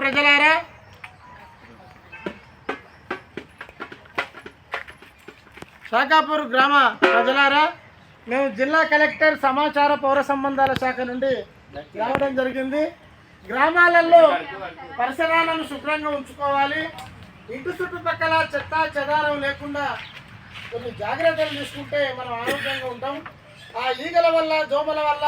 ప్రజలారా. శాఖాపూర్ గ్రామ ప్రజలారా మేము జిల్లా కలెక్టర్ సమాచార పౌర సంబంధాల శాఖ నుండి రావడం జరిగింది. గ్రామాలలో పరిసరాలను శుభ్రంగా ఉంచుకోవాలి. ఇంటి చుట్టుపక్కల చెత్త చెదారం లేకుండా కొన్ని జాగ్రత్తలు తీసుకుంటే మనం ఆరోగ్యంగా ఉంటాం. ఆ ఈగల వల్ల దోమల వల్ల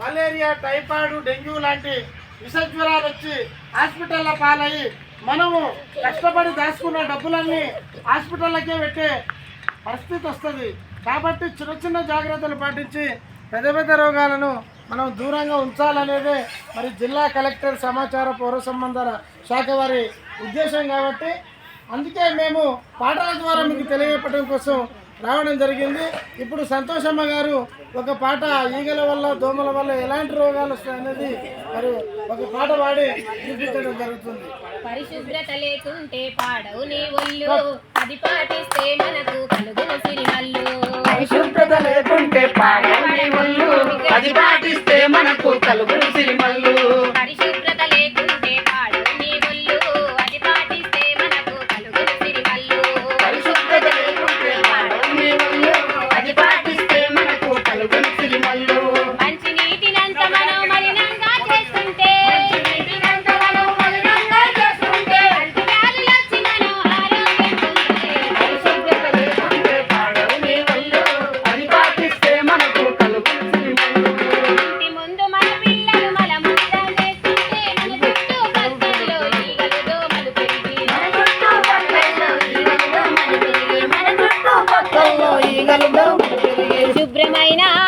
మలేరియా టైఫాయిడ్ డెంగ్యూ లాంటి విషజ్వరాలు వచ్చి హాస్పిటల్లో పాలయ్యి మనము కష్టపడి దాచుకున్న డబ్బులన్నీ హాస్పిటల్లకే పెట్టే పరిస్థితి వస్తుంది. కాబట్టి చిన్న చిన్న జాగ్రత్తలు పాటించి పెద్ద పెద్ద రోగాలను మనం దూరంగా ఉంచాలనేదే మరి జిల్లా కలెక్టర్ సమాచార పౌర సంబంధాల శాఖ వారి ఉద్దేశం కాబట్టి అందుకే మేము పాటల ద్వారా మీకు తెలియపడడం కోసం రావడం జరిగింది. ఇప్పుడు సంతోషమ్మ గారు ఒక పాట ఈగల వల్ల దోమల వల్ల ఎలాంటి రోగాలు వస్తాయి అనేది మరి ఒక పాట పాడి చూపించడం జరుగుతుంది. పరిశుభ్రత లేకుంటే పాడవు నీ ఒళ్ళు. అది పాటిస్తే మనకు కలుగును సిరిమల్లు. పరిశుభ్రత లేకుంటే పాడని ఒళ్ళు. అది పాటిస్తే మనకు కలుగును సిరిమల్లు. పెరిగి,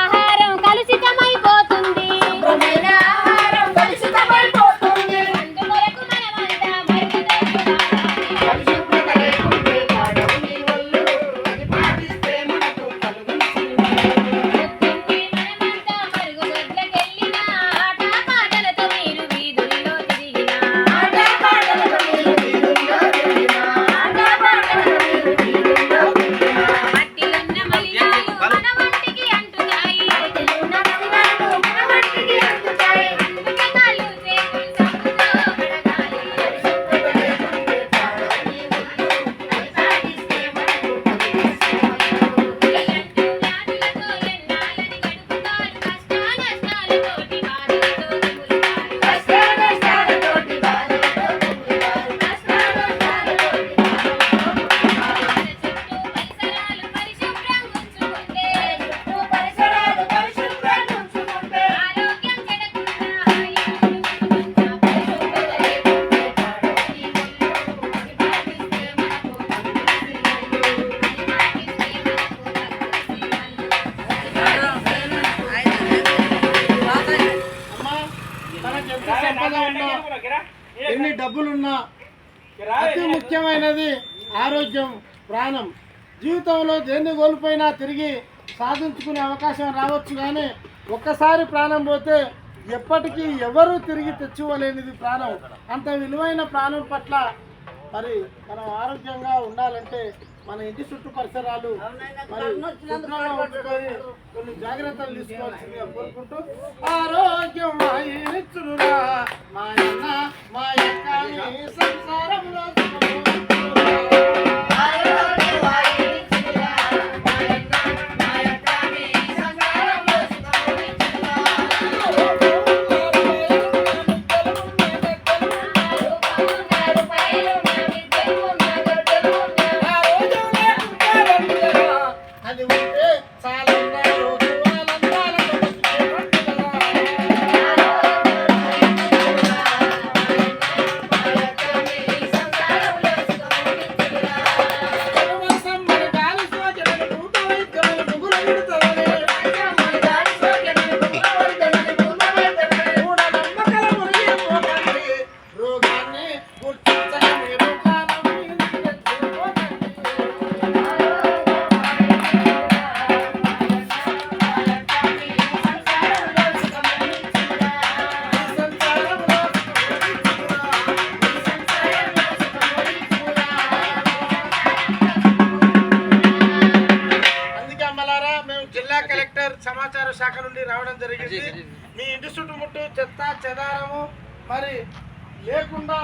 ఎంత సంపద ఉన్నా. ఎన్ని డబ్బులున్నా అతి ముఖ్యమైనది ఆరోగ్యం ప్రాణం. జీవితంలో దేన్ని కోల్పోయినా తిరిగి సాధించుకునే అవకాశం రావచ్చు కానీ ఒక్కసారి ప్రాణం పోతే ఎప్పటికీ ఎవరు తిరిగి తెచ్చుకోలేనిది ప్రాణం. అంత విలువైన ప్రాణం పట్ల మరి మనం ఆరోగ్యంగా ఉండాలంటే మన ఇంటి చుట్టూ పరిసరాలు కొన్ని జాగ్రత్తలు తీసుకోవాల్సిందిగా కోరుకుంటూ ఆరోగ్యం మా మీ అది జిల్లా కలెక్టర్ సమాచార శాఖ నుండి రావడం జరిగింది. మీ ఇంటి చుట్టుముట్టు చెత్త చెదారము మరి లేకుండా